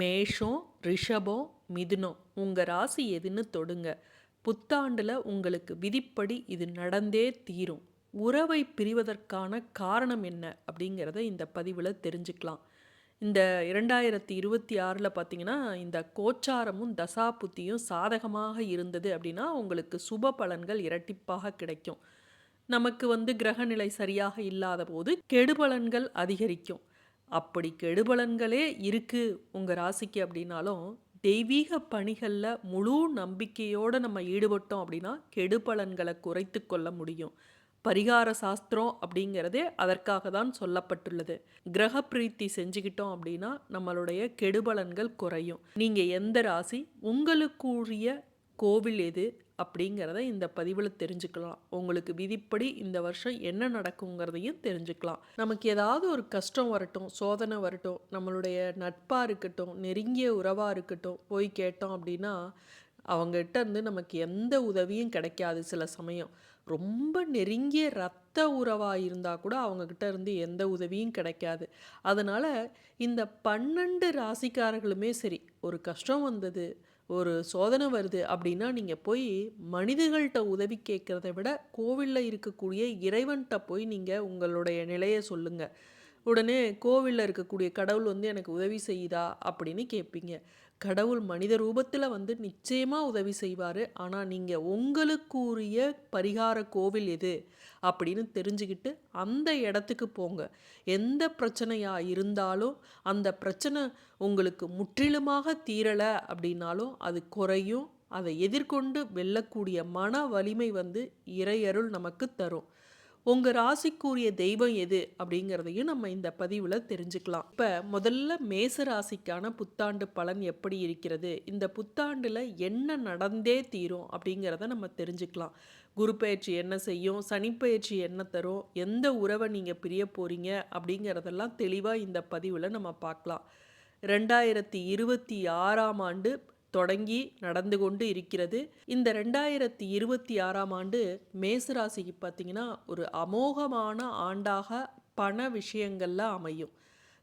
மேஷம் ரிஷபம் மிதுனம். உங்கள் ராசி எதுன்னு தொடுங்க. புத்தாண்டில் உங்களுக்கு விதிப்படி இது நடந்தே தீரும். உறவை பிரிவதற்கான காரணம் என்ன அப்படிங்கிறத இந்த பதிவில் தெரிஞ்சுக்கலாம். இந்த இரண்டாயிரத்தி இருபத்தி ஆறில் பார்த்தீங்கன்னா இந்த கோச்சாரமும் தசாபுத்தியும் சாதகமாக இருந்தது அப்படின்னா உங்களுக்கு சுப பலன்கள் இரட்டிப்பாக கிடைக்கும். நமக்கு வந்து கிரகநிலை சரியாக இல்லாத போது கெடுபலன்கள் அதிகரிக்கும். அப்படி கெடுபலன்களே இருக்குது உங்கள் ராசிக்கு அப்படின்னாலும் தெய்வீக பணிகளில் முழு நம்பிக்கையோடு நம்ம ஈடுபட்டோம் அப்படின்னா கெடுபலன்களை குறைத்து கொள்ள முடியும். பரிகார சாஸ்திரம் அப்படிங்கிறதே அதற்காக தான் சொல்லப்பட்டுள்ளது. கிரக பிரீத்தி செஞ்சுக்கிட்டோம் அப்படின்னா நம்மளுடைய கெடுபலன்கள் குறையும். நீங்கள் எந்த ராசி? உங்களுக்குரிய கோவில் எது? அப்படிங்கிறத இந்த பதிவில் தெரிஞ்சுக்கலாம். உங்களுக்கு விதிப்படி இந்த வருஷம் என்ன நடக்குங்கிறதையும் தெரிஞ்சுக்கலாம். நமக்கு ஏதாவது ஒரு கஷ்டம் வரட்டும் சோதனை வரட்டும் நம்மளுடைய நட்பாக இருக்கட்டும் நெருங்கிய உறவாக இருக்கட்டும் போய் கேட்டோம் அப்படின்னா அவங்ககிட்ட இருந்து நமக்கு எந்த உதவியும் கிடைக்காது சில சமயம். ரொம்ப நெருங்கிய ரத்த உறவாக இருந்தால் கூட அவங்கக்கிட்ட இருந்து எந்த உதவியும் கிடைக்காது. அதனால் இந்த பன்னெண்டு ராசிக்காரர்களுமே சரி ஒரு கஷ்டம் வந்தது ஒரு சோதனை வருது அப்படின்னா நீங்கள் போய் மனிதர்கள்ட்ட உதவி கேட்குறத விட கோவிலில் இருக்கக்கூடிய இறைவன்கிட்ட போய் நீங்கள் உங்களுடைய நிலையை சொல்லுங்கள் உடனே கோவிலில் இருக்கக்கூடிய கடவுள் வந்து எனக்கு உதவி செய்யுதா அப்படின்னு கேட்பீங்க. கடவுள் மனித ரூபத்தில் வந்து நிச்சயமாக உதவி செய்வார். ஆனால் நீங்கள் உங்களுக்குரிய பரிகார கோவில் எது அப்படின்னு தெரிஞ்சுக்கிட்டு அந்த இடத்துக்கு போங்க. எந்த பிரச்சனையாக இருந்தாலும் அந்த பிரச்சனை உங்களுக்கு முற்றிலுமாக தீரலை அப்படின்னாலும் அது குறையும். அதை எதிர்கொண்டு வெல்லக்கூடிய மன வலிமை வந்து இறையருள் நமக்கு தரும். உங்கள் ராசிக்குரிய தெய்வம் எது அப்படிங்கிறதையும் நம்ம இந்த பதிவில் தெரிஞ்சுக்கலாம். இப்போ முதல்ல மேச ராசிக்கான புத்தாண்டு பலன் எப்படி இருக்கிறது? இந்த புத்தாண்டில் என்ன நடந்தே தீரும் அப்படிங்கிறத நம்ம தெரிஞ்சுக்கலாம். குரு பயிற்சி என்ன செய்யும்? சனிப்பயிற்சி என்ன தரும்? எந்த உறவை நீங்கள் பிரிய போகிறீங்க அப்படிங்கிறதெல்லாம் தெளிவாக இந்த பதிவில் நம்ம பார்க்கலாம். ரெண்டாயிரத்தி இருபத்தி ஆறாம் ஆண்டு தொடங்கி நடந்து கொண்டு இருக்கிறது. இந்த ரெண்டாயிரத்தி இருபத்தி ஆறாம் ஆண்டு மேசராசிக்கு பார்த்திங்கன்னா ஒரு அமோகமான ஆண்டாக பண விஷயங்களில் அமையும்.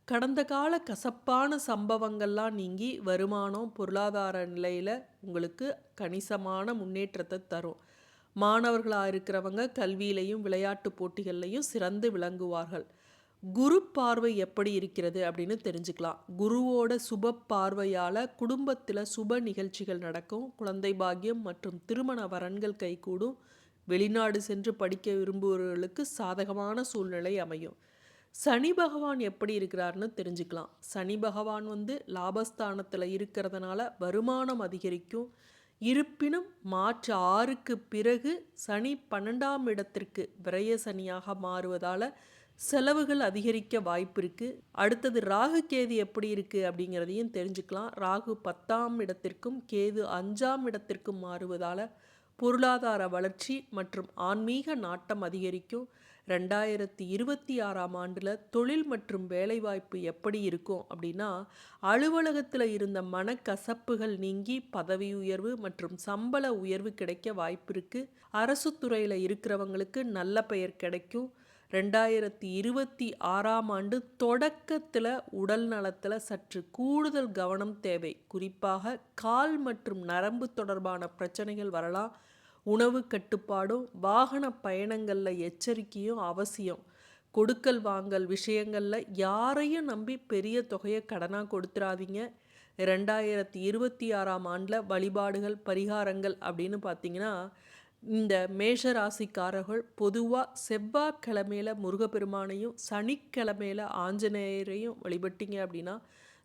கடந்த கால கசப்பான சம்பவங்கள்லாம் நீங்கி வருமானம் பொருளாதார நிலையில் உங்களுக்கு கணிசமான முன்னேற்றத்தை தரும். மாணவர்களாக இருக்கிறவங்க கல்வியிலையும் விளையாட்டு போட்டிகள்லையும் சிறந்து விளங்குவார்கள். குரு பார்வை எப்படி இருக்கிறது அப்படின்னு தெரிஞ்சுக்கலாம். குருவோட சுப பார்வையால் குடும்பத்தில் சுப நிகழ்ச்சிகள் நடக்கும். குழந்தை பாக்கியம் மற்றும் திருமண வரன்கள் கைகூடும். வெளிநாடு சென்று படிக்க விரும்புபவர்களுக்கு சாதகமான சூழ்நிலை அமையும். சனி பகவான் எப்படி இருக்கிறாருன்னு தெரிஞ்சுக்கலாம். சனி பகவான் வந்து லாபஸ்தானத்தில் இருக்கிறதுனால வருமானம் அதிகரிக்கும். இருப்பினும் மாற்று ஆறுக்கு பிறகு சனி பன்னெண்டாம் இடத்திற்கு விரய சனியாக மாறுவதால் செலவுகள் அதிகரிக்க வாய்ப்பு இருக்குது அடுத்தது ராகு கேது எப்படி இருக்குது அப்படிங்கிறதையும் தெரிஞ்சுக்கலாம். ராகு பத்தாம் இடத்திற்கும் கேது அஞ்சாம் இடத்திற்கும் மாறுவதால் பொருளாதார வளர்ச்சி மற்றும் ஆன்மீக நாட்டம் அதிகரிக்கும். ரெண்டாயிரத்தி இருபத்தி ஆறாம் ஆண்டில் தொழில் மற்றும் வேலைவாய்ப்பு எப்படி இருக்கும் அப்படின்னா அலுவலகத்தில் இருந்த மனக்கசப்புகள் நீங்கி பதவி உயர்வு மற்றும் சம்பள உயர்வு கிடைக்க வாய்ப்பு இருக்குது அரசு துறையில் இருக்கிறவங்களுக்கு நல்ல பெயர் கிடைக்கும். ரெண்டாயிரத்தி இருபத்தி ஆறாம் ஆண்டு தொடக்கத்தில் உடல் நலத்தில் சற்று கூடுதல் கவனம் தேவை. குறிப்பாக கால் மற்றும் நரம்பு தொடர்பான பிரச்சனைகள் வரலாம். உணவு கட்டுப்பாடும் வாகன பயணங்களில் எச்சரிக்கையும் அவசியம். கொடுக்கல் வாங்கல் விஷயங்களில் யாரையும் நம்பி பெரிய தொகையை கடனாக கொடுத்துடாதீங்க ரெண்டாயிரத்தி இருபத்தி ஆறாம் ஆண்டில் வழிபாடுகள் பரிகாரங்கள் அப்படின்னு பார்த்தீங்கன்னா இந்த மேஷ ராசிக்காரர்கள் பொதுவாக செவ்வாய்க்கிழமையில் முருகப்பெருமானையும் சனிக்கிழமையில் ஆஞ்சநேயரையும் வழிபட்டீங்க அப்படின்னா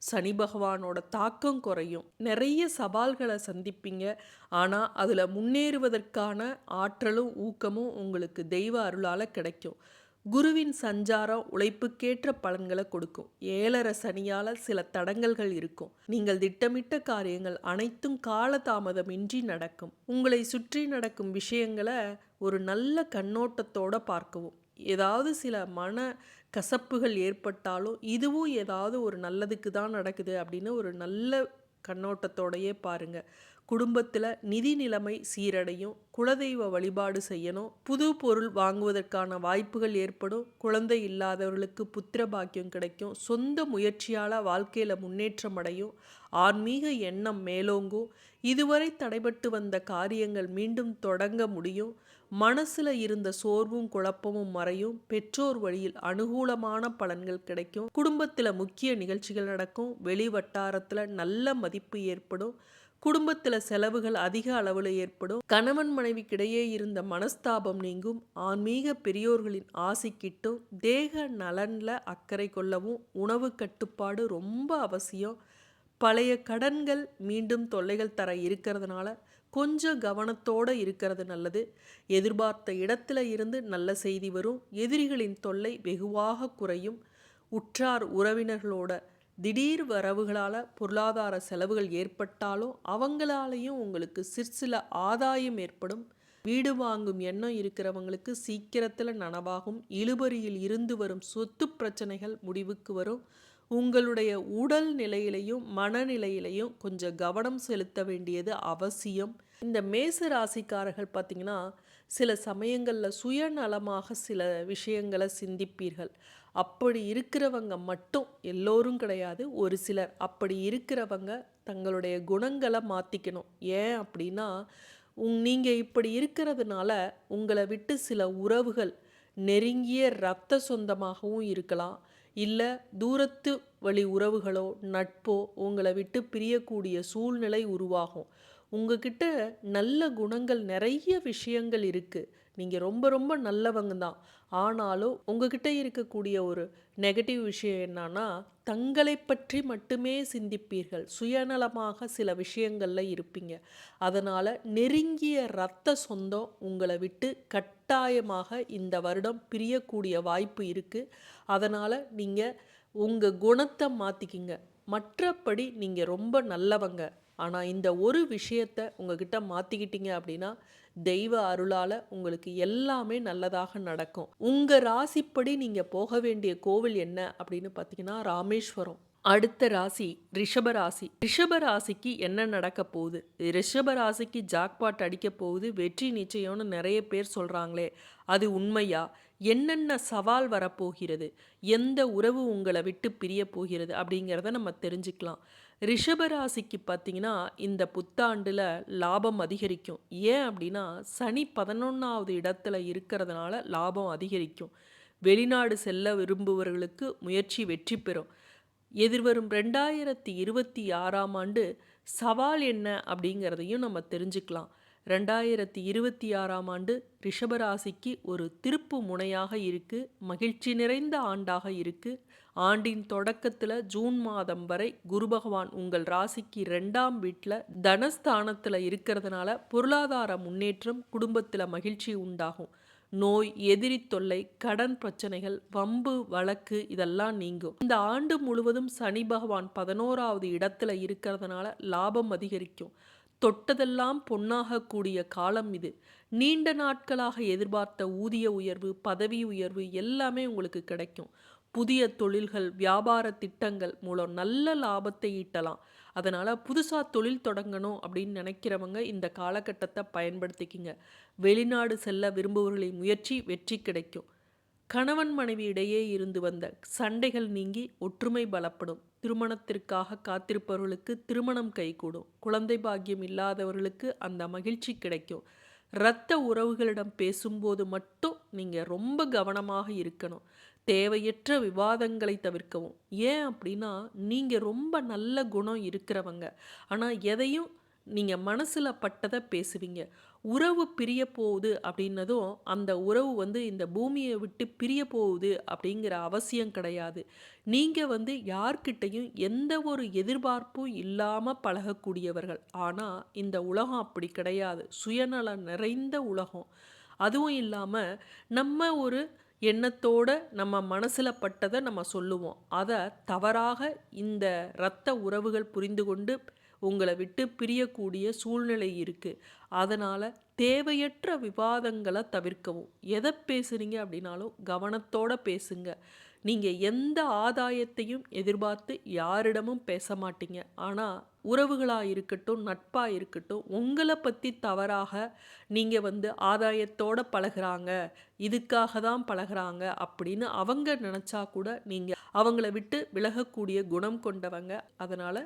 சனி பகவானோட தாக்கம் குறையும். நிறைய சவால்களை சந்திப்பீங்க. ஆனால் அதில் முன்னேறுவதற்கான ஆற்றலும் ஊக்கமும் உங்களுக்கு தெய்வ அருளால் கிடைக்கும். குருவின் சஞ்சாரம் உழைப்புக்கேற்ற பலன்களை கொடுக்கும். ஏழரை சனியால் சில தடங்கல்கள் இருக்கும். நீங்கள் திட்டமிட்ட காரியங்கள் அனைத்தும் காலதாமதமின்றி நடக்கும். உங்களை சுற்றி நடக்கும் விஷயங்களை ஒரு நல்ல கண்ணோட்டத்தோட பார்க்கவும். ஏதாவது சில மன கசப்புகள் ஏற்பட்டாலும் இதுவும் ஏதாவது ஒரு நல்லதுக்கு தான் நடக்குது அப்படின்னு ஒரு நல்ல கண்ணோட்டத்தோடையே பாருங்கள் குடும்பத்தில் நிதி நிலைமை சீரடையும் குலதெய்வ வழிபாடு செய்யணும் புது பொருள் வாங்குவதற்கான வாய்ப்புகள் ஏற்படும் குழந்தை இல்லாதவர்களுக்கு புத்திர பாக்கியம் கிடைக்கும் சொந்த முயற்சியால் வாழ்க்கையில் முன்னேற்றம் அடையும் ஆன்மீக எண்ணம் மேலோங்கும். இதுவரை தடைபட்டு வந்த காரியங்கள் மீண்டும் தொடங்க முடியும். மனசில் இருந்த சோர்வும் குழப்பமும் மறையும். பெற்றோர் வழியில் அனுகூலமான பலன்கள் கிடைக்கும். குடும்பத்தில் முக்கிய நிகழ்ச்சிகள் நடக்கும். வெளி வட்டாரத்தில் நல்ல மதிப்பு ஏற்படும். குடும்பத்தில் செலவுகள் அதிக அளவில் ஏற்படும். கணவன் மனைவிக்கிடையே இருந்த மனஸ்தாபம் நீங்கும். ஆன்மீக பெரியோர்களின் ஆசை கிட்டும். தேக நலனில் அக்கறை கொள்ளவும் உணவு கட்டுப்பாடு ரொம்ப அவசியம். பழைய கடன்கள் மீண்டும் தொல்லைகள் தர இருக்கிறதுனால கொஞ்சம் கவனத்தோடு இருக்கிறது நல்லது. எதிர்பார்த்த இடத்துல இருந்து நல்ல செய்தி வரும். எதிரிகளின் தொல்லை வெகுவாக குறையும். உற்றார் உறவினர்களோட திடீர் வரவுகளால் பொருளாதார செலவுகள் ஏற்பட்டாலும் அவங்களாலையும் உங்களுக்கு சிற்சில ஆதாயம் ஏற்படும். வீடு வாங்கும் எண்ணம் இருக்கிறவங்களுக்கு சீக்கிரத்தில் நனவாகும். இழுபறியில் இருந்து வரும் சொத்து பிரச்சனைகள் முடிவுக்கு வரும். உங்களுடைய உடல் நிலையிலையும் மனநிலையிலையும் கொஞ்சம் கவனம் செலுத்த வேண்டியது அவசியம். இந்த மேச ராசிக்காரர்கள் பார்த்திங்கன்னா சில சமயங்களில் சுயநலமாக சில விஷயங்களை சிந்திப்பீர்கள். அப்படி இருக்கிறவங்க மட்டும் எல்லோரும் கிடையாது. ஒரு சிலர் அப்படி இருக்கிறவங்க தங்களுடைய குணங்களை மாற்றிக்கணும் ஏன் அப்படின்னா உங் நீங்கள் இப்படி இருக்கிறதுனால உங்களை விட்டு சில உறவுகள் நெருங்கிய இரத்த சொந்தமாகவும் இருக்கலாம். இல்லை தூரத்து வழி உறவுகளோ நட்போ உங்களை விட்டு பிரியக்கூடிய சூழ்நிலை உருவாகும். உங்ககிட்ட நல்ல குணங்கள் நிறைய விஷயங்கள் இருக்குது நீங்கள் ரொம்ப ரொம்ப நல்லவங்க தான். ஆனாலும் உங்ககிட்ட இருக்கக்கூடிய ஒரு நெகட்டிவ் விஷயம் என்னன்னா தங்களை பற்றி மட்டுமே சிந்திப்பீர்கள். சுயநலமாக சில விஷயங்களில் இருப்பீங்க. அதனால் நெருங்கிய இரத்த சொந்தம் உங்களை விட்டு கட்டாயமாக இந்த வருடம் பிரியக்கூடிய வாய்ப்பு இருக்குது அதனால் நீங்கள் உங்கள் குணத்தை மாற்றிக்கிங்க மற்றபடி நீங்கள் ரொம்ப நல்லவங்க. ஆனால் இந்த ஒரு விஷயத்தை உங்ககிட்ட மாற்றிக்கிட்டீங்க அப்படின்னா தெய்வ அருளால் உங்களுக்கு எல்லாமே நல்லதாக நடக்கும். உங்கள் ராசிப்படி நீங்கள் போக வேண்டிய கோவில் என்ன அப்படின்னு பார்த்தீங்கன்னா ராமேஸ்வரம். அடுத்த ராசி ரிஷப ராசி. ரிஷப ராசிக்கு என்ன நடக்க போகுது? ரிஷப ராசிக்கு ஜாக்பாட் அடிக்க போகுது. வெற்றி நிச்சயம்னு நிறைய பேர் சொல்கிறாங்களே அது உண்மையா? என்னென்ன சவால் வரப்போகிறது? எந்த உறவு உங்களை விட்டு பிரிய போகிறது? அப்படிங்கிறத நம்ம தெரிஞ்சுக்கலாம். ரிஷபராசிக்கு பார்த்தீங்கன்னா இந்த புத்தாண்டில் லாபம் அதிகரிக்கும். ஏன் அப்படின்னா சனி பதினொன்றாவது இடத்துல இருக்கிறதுனால லாபம் அதிகரிக்கும். வெளிநாடு செல்ல விரும்புபவர்களுக்கு முயற்சி வெற்றி பெறும். எதிர்வரும் ரெண்டாயிரத்தி இருபத்தி ஆறாம் ஆண்டு சவால் என்ன அப்படிங்கிறதையும் நம்ம தெரிஞ்சுக்கலாம். ரெண்டாயிரத்தி இருபத்தி ஆறாம் ஆண்டு ரிஷபராசிக்கு ஒரு திருப்பு முனையாக இருக்குது மகிழ்ச்சி நிறைந்த ஆண்டாக இருக்குது ஆண்டின் தொடக்கத்தில் ஜூன் மாதம் வரை குரு பகவான் உங்கள் ராசிக்கு ரெண்டாம் வீட்டில் தனஸ்தானத்தில் இருக்கிறதுனால பொருளாதார முன்னேற்றம் குடும்பத்தில் மகிழ்ச்சி உண்டாகும். நோய் எதிரி தொல்லை கடன் பிரச்சனைகள் வம்பு வழக்கு இதெல்லாம் நீங்கும். இந்த ஆண்டு முழுவதும் சனி பகவான் பதினோராவது இடத்துல இருக்கிறதுனால லாபம் அதிகரிக்கும். தொட்டதெல்லாம் பொன்னாகக்கூடிய காலம் இது. நீண்ட நாட்களாக எதிர்பார்த்த ஊதிய உயர்வு பதவி உயர்வு எல்லாமே உங்களுக்கு கிடைக்கும். புதிய தொழில்கள் வியாபார திட்டங்கள் மூலம் நல்ல லாபத்தை ஈட்டலாம். அதனால் புதுசாக தொழில் தொடங்கணும் அப்படின்னு நினைக்கிறவங்க இந்த காலகட்டத்தை பயன்படுத்திக்கிங்க. வெளிநாடு செல்ல விரும்புபவர்களின் முயற்சி வெற்றி கிடைக்கும். கணவன் மனைவி இடையே இருந்து வந்த சண்டைகள் நீங்கி ஒற்றுமை பலப்படும். திருமணத்திற்காக காத்திருப்பவர்களுக்கு திருமணம் கைகூடும். குழந்தை பாக்கியம் இல்லாதவர்களுக்கு அந்த மகிழ்ச்சி கிடைக்கும். இரத்த உறவுகளிடம் பேசும்போது மட்டும் நீங்கள் ரொம்ப கவனமாக இருக்கணும். தேவையற்ற விவாதங்களை தவிர்க்கவும். ஏன் அப்படின்னா நீங்கள் ரொம்ப நல்ல குணம் இருக்கிறவங்க. ஆனால் எதையும் நீங்கள் மனசில் பட்டதை பேசுவீங்க. உறவு பிரிய போகுது அப்படின்னதும் அந்த உறவு வந்து இந்த பூமியை விட்டு பிரிய போகுது அப்படிங்கிற அவசியம் கிடையாது. நீங்கள் வந்து யார்கிட்டையும் எந்த ஒரு எதிர்பார்ப்பும் இல்லாமல் பழகக்கூடியவர்கள். ஆனால் இந்த உலகம் அப்படி கிடையாது. சுயநலம் நிறைந்த உலகம். அதுவும் இல்லாமல் நம்ம ஒரு எண்ணத்தோட நம்ம மனசில் பட்டதை நம்ம சொல்லுவோம். அதை தவறாக இந்த இரத்த உறவுகள் புரிந்து கொண்டு உங்களை விட்டு பிரியக்கூடிய சூழ்நிலை இருக்குது அதனால் தேவையற்ற விவாதங்களை தவிர்க்கவும். எதை பேசுகிறீங்க அப்படின்னாலும் கவனத்தோடு பேசுங்க. நீங்கள் எந்த ஆதாயத்தையும் எதிர்பார்த்து யாரிடமும் பேச மாட்டீங்க. ஆனால் உறவுகளாக இருக்கட்டும் நட்பாக இருக்கட்டும் உங்களை பற்றி தவறாக நீங்கள் வந்து ஆதாயத்தோட பழகுறாங்க இதுக்காக தான் பழகுறாங்க அப்படின்னு அவங்க நினச்சா கூட நீங்கள் அவங்கள விட்டு விலகக்கூடிய குணம் கொண்டவங்க. அதனால்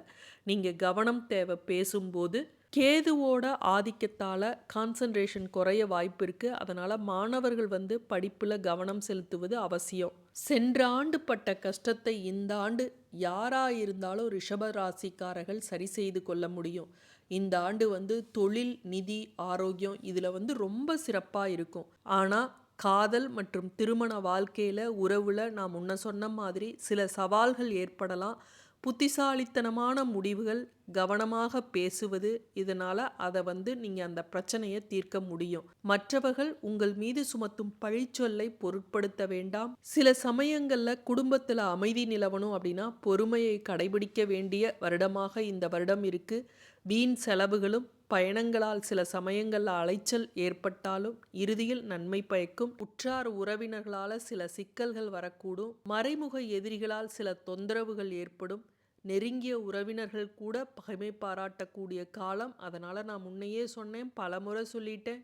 நீங்கள் கவனம் தேவை. பேசும்போது கேதுவோட ஆதிக்கத்தால் கான்சன்ட்ரேஷன் குறைய வாய்ப்பு இருக்குது அதனால் மாணவர்கள் வந்து படிப்பில் கவனம் செலுத்துவது அவசியம். சென்ற ஆண்டு பட்ட கஷ்டத்தை இந்த ஆண்டு யாராக இருந்தாலும் ரிஷப ராசிக்காரர்கள் சரி செய்து கொள்ள முடியும். இந்த ஆண்டு வந்து தொழில் நிதி ஆரோக்கியம் இதில் வந்து ரொம்ப சிறப்பாக இருக்கும். ஆனால் காதல் மற்றும் திருமண வாழ்க்கையில் உறவில் நான் முன்ன சொன்ன மாதிரி சில சவால்கள் ஏற்படலாம். புத்திசாலித்தனமான முடிவுகள் கவனமாக பேசுவது இதனால் அதை வந்து நீங்கள் அந்த பிரச்சனையை தீர்க்க முடியும். மற்றவர்கள் உங்கள் மீது சுமத்தும் பழிச்சொல்லை பொருட்படுத்த வேண்டாம். சில சமயங்களில் குடும்பத்தில் அமைதி நிலவணும் அப்படின்னா பொறுமையை கடைபிடிக்க வேண்டிய வருடமாக இந்த வருடம் இருக்குது வீண் செலவுகளும் பயணங்களால் சில சமயங்களில் அலைச்சல் ஏற்பட்டாலும் இறுதியில் நன்மை பயக்கும். உற்றார் உறவினர்களால் சில சிக்கல்கள் வரக்கூடும். மறைமுக எதிரிகளால் சில தொந்தரவுகள் ஏற்படும். நெருங்கிய உறவினர்கள் கூட பகைமை பாராட்டக்கூடிய காலம். அதனால் நான் முன்னையே சொன்னேன் பலமுறை சொல்லிட்டேன்.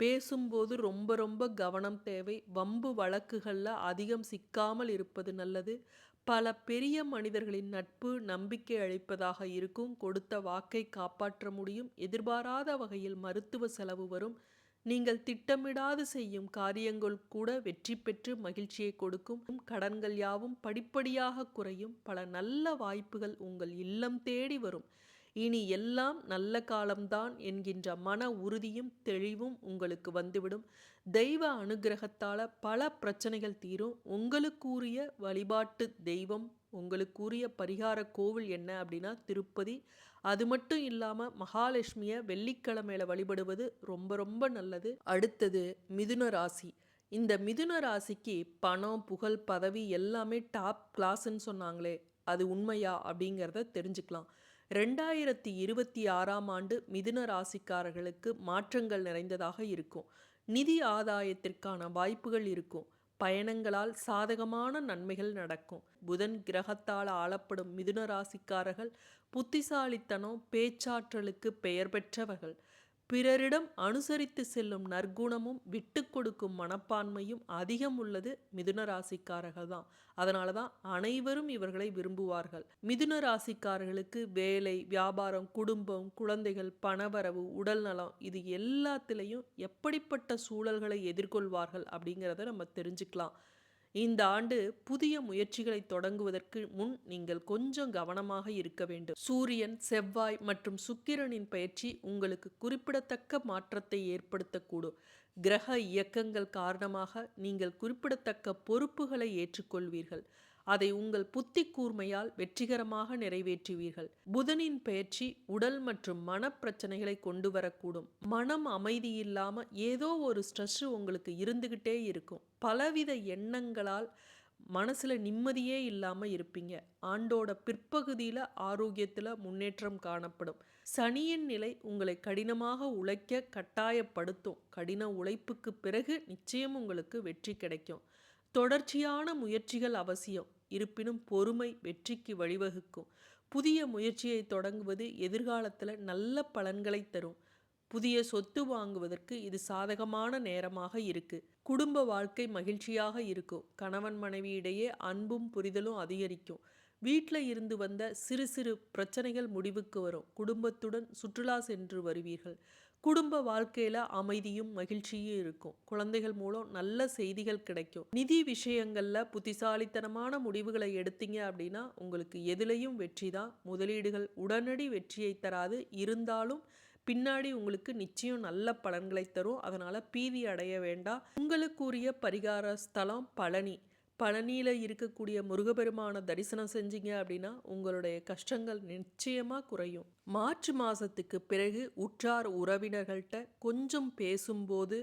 பேசும்போது ரொம்ப ரொம்ப கவனம் தேவை. வம்பு வழக்குகளில் அதிகம் சிக்காமல் இருப்பது நல்லது. பல பெரிய மனிதர்களின் நட்பு நம்பிக்கை அளிப்பதாக இருக்கும். கொடுத்த வாக்கை காப்பாற்ற முடியும். எதிர்பாராத வகையில் மருத்துவ செலவு வரும். நீங்கள் திட்டமிடாது செய்யும் காரியங்கள் கூட வெற்றி பெற்று மகிழ்ச்சியை கொடுக்கும். கடன்கள் யாவும் படிப்படியாக குறையும். பல நல்ல வாய்ப்புகள் உங்கள் இல்லம் தேடி வரும். இனி எல்லாம் நல்ல காலம்தான் என்கின்ற மன உறுதியும் தெளிவும் உங்களுக்கு வந்துவிடும். தெய்வ அனுகிரகத்தால் பல பிரச்சனைகள் தீரும். உங்களுக்குரிய வழிபாட்டு தெய்வம் உங்களுக்குரிய பரிகார கோவில் என்ன அப்படின்னா திருப்பதி. அது மட்டும் இல்லாமல் மகாலட்சுமியை வெள்ளிக்கிழமையில வழிபடுவது ரொம்ப ரொம்ப நல்லது. அடுத்தது மிதுன ராசி. இந்த மிதுன ராசிக்கு பணம் புகழ் பதவி எல்லாமே டாப் கிளாஸ்ன்னு சொன்னாங்களே அது உண்மையா அப்படிங்கிறத தெரிஞ்சுக்கலாம். ரெண்டாயிரத்தி இருபத்தி ஆறாம் ஆண்டு மிதுன ராசிக்காரர்களுக்கு மாற்றங்கள் நிறைந்ததாக இருக்கும். நிதி ஆதாயத்திற்கான வாய்ப்புகள் இருக்கும். பயணங்களால் சாதகமான நன்மைகள் நடக்கும். புதன் கிரகத்தால் ஆளப்படும் மிதுன ராசிக்காரர்கள் புத்திசாலித்தனம் பேச்சாற்றலுக்கு பெயர் பெற்றவர்கள். பிறரிடம் அனுசரித்து செல்லும் நற்குணமும் விட்டு கொடுக்கும் மனப்பான்மையும் அதிகம் உள்ளது மிதுன ராசிக்காரர்கள் தான் அதனால தான் அனைவரும் இவர்களை விரும்புவார்கள். மிதுன ராசிக்காரர்களுக்கு வேலை வியாபாரம் குடும்பம் குழந்தைகள் பணவரவு உடல் நலம் இது எல்லாத்திலையும் எப்படிப்பட்ட சூழல்களை எதிர்கொள்வார்கள் அப்படிங்கிறத நம்ம தெரிஞ்சுக்கலாம். இந்த ஆண்டு புதிய முயற்சிகளை தொடங்குவதற்கு முன் நீங்கள் கொஞ்சம் கவனமாக இருக்க வேண்டும். சூரியன் செவ்வாய் மற்றும் சுக்கிரனின் பயிற்சி உங்களுக்கு குறிப்பிடத்தக்க மாற்றத்தை ஏற்படுத்தக்கூடும். கிரக இயக்கங்கள் காரணமாக நீங்கள் குறிப்பிடத்தக்க பொறுப்புகளை ஏற்றுக்கொள்வீர்கள். அதை உங்கள் புத்தி கூர்மையால் வெற்றிகரமாக நிறைவேற்றுவீர்கள். புதனின் பயிற்சி உடல் மற்றும் மனப்பிரச்சனைகளை கொண்டு வரக்கூடும். மனம் அமைதி இல்லாம ஏதோ ஒரு ஸ்ட்ரெஸ் உங்களுக்கு இருந்துகிட்டே இருக்கும். பலவித எண்ணங்களால் மனசில் நிம்மதியே இல்லாமல் இருப்பீங்க. ஆண்டோட பிற்பகுதியில் ஆரோக்கியத்தில் முன்னேற்றம் காணப்படும். சனியின் நிலை உங்களை கடினமாக உழைக்க கட்டாயப்படுத்தும். கடின உழைப்புக்கு பிறகு நிச்சயம் உங்களுக்கு வெற்றி கிடைக்கும். தொடர்ச்சியான முயற்சிகள் அவசியம். இருப்பினும் பொறுமை வெற்றிக்கு வழிவகுக்கும். புதிய முயற்சியை தொடங்குவது எதிர்காலத்தில் நல்ல பலன்களை தரும். புதிய சொத்து வாங்குவதற்கு இது சாதகமான நேரமாக இருக்கு. குடும்ப வாழ்க்கை மகிழ்ச்சியாக இருக்கும். கணவன் மனைவி இடையே அன்பும் புரிதலும் அதிகரிக்கும். வீட்டில் இருந்து வந்த சிறு சிறு பிரச்சனைகள் முடிவுக்கு வரும். குடும்பத்துடன் சுற்றுலா சென்று வருவீர்கள். குடும்ப வாழ்க்கையில அமைதியும் மகிழ்ச்சியும் இருக்கும். குழந்தைகள் மூலம் நல்ல செய்திகள் கிடைக்கும். நிதி விஷயங்கள்ல புத்திசாலித்தனமான முடிவுகளை எடுத்தீங்க அப்படின்னா உங்களுக்கு எதுலையும் வெற்றி தான். முதலீடுகள் உடனடி வெற்றியை தராது. இருந்தாலும் பின்னாடி உங்களுக்கு நிச்சயம் நல்ல பலன்களை தரும். அதனால பீதி அடைய வேண்டாம். உங்களுக்குரிய பரிகார ஸ்தலம் பழனி. பழனியில் இருக்கக்கூடிய முருகப்பெருமானை தரிசனம் செஞ்சீங்க அப்படின்னா உங்களுடைய கஷ்டங்கள் நிச்சயமாக குறையும். மார்ச் மாதத்துக்கு பிறகு உற்றார் உறவினர்கள்ட்ட கொஞ்சம் பேசும்போது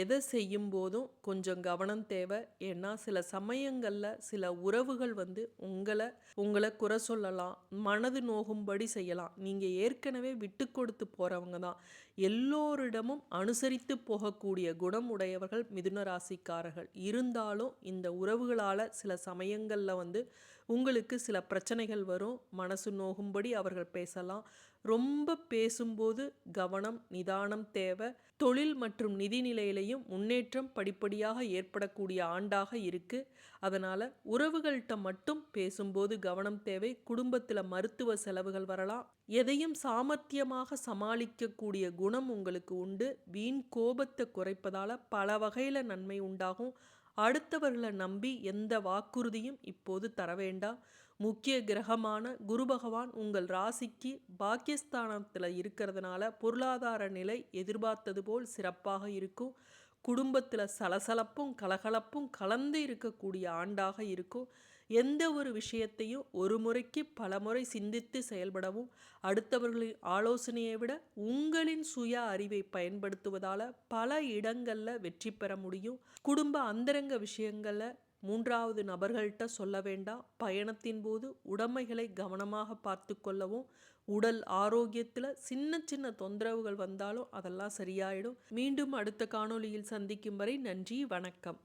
எதை செய்யும் போதும் கொஞ்சம் கவனம் தேவை. ஏன்னா சில சமயங்களில் சில உறவுகள் வந்து உங்களை உங்களை குறை சொல்லலாம் மனது நோகும்படி செய்யலாம். நீங்கள் ஏற்கனவே விட்டு கொடுத்து போகிறவங்க தான். எல்லோரிடமும் அனுசரித்து போகக்கூடிய குணம் உடையவர்கள் மிதுன ராசிக்காரர்கள். இருந்தாலும் இந்த உறவுகளால் சில சமயங்களில் வந்து உங்களுக்கு சில பிரச்சனைகள் வரும். மனசு நோகும்படி அவர்கள் பேசலாம். ரொம்ப பேசும்போது கவனம் நிதானம் தேவை தொழில் மற்றும் நிதி நிலையிலையும் முன்னேற்றம் படிப்படியாக ஏற்படக்கூடிய ஆண்டாக இருக்கு. அதனால உறவுகள்கிட்ட மட்டும் பேசும்போது கவனம் தேவை. குடும்பத்தில் மருத்துவ செலவுகள் வரலாம். எதையும் சாமர்த்தியமாக சமாளிக்கக்கூடிய குணம் உங்களுக்கு உண்டு. வீண் கோபத்தை குறைப்பதால பல வகையில் நன்மை உண்டாகும். அடுத்தவர்களை நம்பி எந்த வாக்குறுதியும் இப்போது தர வேண்டாம். முக்கிய கிரகமான குரு பகவான் உங்கள் ராசிக்கு பாக்கியஸ்தானத்தில் இருக்கிறதுனால பொருளாதார நிலை எதிர்பார்த்தது போல் சிறப்பாக இருக்கும். குடும்பத்தில் சலசலப்பும் கலகலப்பும் கலந்து இருக்கக்கூடிய ஆண்டாக இருக்கும். எந்த ஒரு விஷயத்தையும் ஒரு முறைக்கு பல முறை சிந்தித்து செயல்படவும் அடுத்தவர்களின் ஆலோசனையை விட உங்களின் சுய அறிவை பயன்படுத்துவதால் பல இடங்களில் வெற்றி பெற முடியும். குடும்ப அந்தரங்க விஷயங்களில் மூன்றாவது நபர்கள்ட்ட சொல்ல வேண்டாம். பயணத்தின் போது உடைமைகளை கவனமாக பார்த்து கொள்ளவும் உடல் ஆரோக்கியத்தில் சின்ன சின்ன தொந்தரவுகள் வந்தாலும் அதெல்லாம் சரியாயிடும். மீண்டும் அடுத்த காணொலியில் சந்திக்கும் வரை நன்றி வணக்கம்.